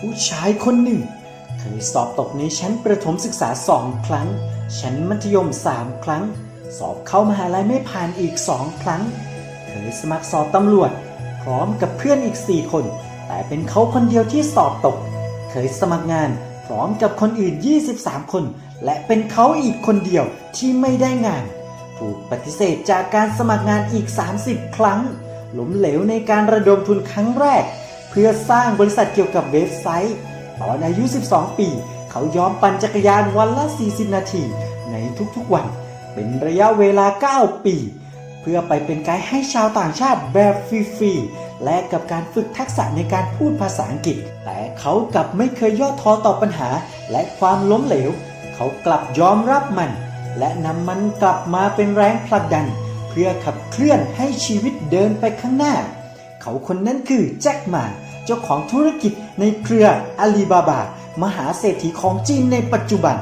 ผู้ชายคนหนึ่ง เคยสอบตกในชั้นประถมศึกษาสองครั้ง ชั้นมัธยมสามครั้ง สอบเข้ามหาลัยไม่ผ่านอีกสองครั้ง เคยสมัครสอบตำรวจ พร้อมกับเพื่อนอีกสี่คน แต่เป็นเขาคนเดียวที่สอบตก เคยสมัครงานพร้อมกับคนอื่น 23 คน และเป็นเขาอีกคนเดียวที่ไม่ได้งาน ถูกปฏิเสธจากการสมัครงานอีก 30 ครั้งล้มเหลวในการระดมทุนครั้งแรก พื่อสร้างบริษัทเกี่ยวกับเว็บไซต์ ตอนอายุ 12 ปี เขายอมปั่นจักรยานวันละ 40 นาที ในทุกๆวัน เป็นระยะเวลา 9 ปี เพื่อไปเป็นไกด์ให้ชาวต่างชาติแบบฟรีๆ และกับการฝึกทักษะในการพูดภาษาอังกฤษ แต่เขากลับไม่เคยย่อท้อต่อปัญหาและความล้มเหลว เขากลับยอมรับมัน และนำมันกลับมาเป็นแรงผลักดัน เพื่อขับเคลื่อนให้ชีวิตเดินไปข้างหน้า เขาคนนั้นคือแจ็คหมาเจ้าของธุรกิจในเครืออาลีบาบามหาเศรษฐีของจีนในปัจจุบัน